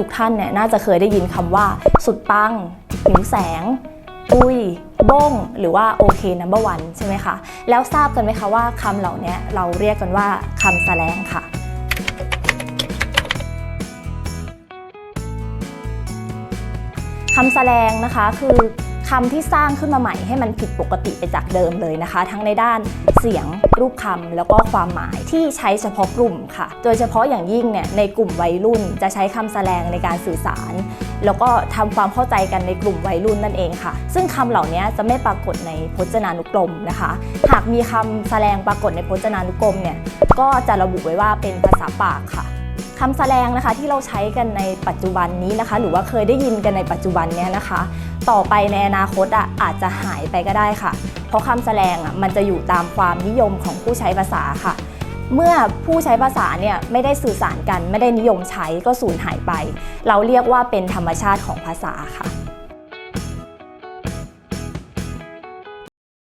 ทุกท่านเนี่ยน่าจะเคยได้ยินคำว่า สุดปังหิวแสงอุ้ยบ้ง หรือว่าโอเคนัมเบอร์วันใช่ไหมคะ แล้วทราบกันไหมคะว่าคำเหล่านี้เราเรียกกันว่าคำแสลงค่ะคำแสดงนะคะคือ คำที่สร้างขึ้นมาใหม่ให้มันผิดปกติไปจากเดิมเลยนะคะ ทั้งในด้านเสียงรูปคำแล้วก็ความหมายที่ใช้เฉพาะกลุ่มค่ะ โดยเฉพาะอย่างยิ่งเนี่ยในกลุ่มวัยรุ่นจะใช้คำแสดงในการสื่อสาร แล้วก็ทำความเข้าใจกันในกลุ่มวัยรุ่นนั่นเองค่ะ ซึ่งคำเหล่านี้จะไม่ปรากฏในพจนานุกรมนะคะ หากมีคำแสดงปรากฏในพจนานุกรมเนี่ยก็จะระบุไว้ว่าเป็นภาษาปากค่ะ คำแสดงนะคะที่เราใช้กันในปัจจุบันนี้นะคะ หรือว่าเคยได้ยินกันในปัจจุบันเนี้ยนะคะ ต่อไปในอนาคตอะอาจจะหายไปก็ได้ค่ะ เพราะคำแสดงอะมันจะอยู่ตามความนิยมของผู้ใช้ภาษาค่ะ เมื่อผู้ใช้ภาษาเนี่ยไม่ได้สื่อสารกัน ไม่ได้นิยมใช้ก็สูญหายไป เราเรียกว่าเป็นธรรมชาติของภาษาค่ะ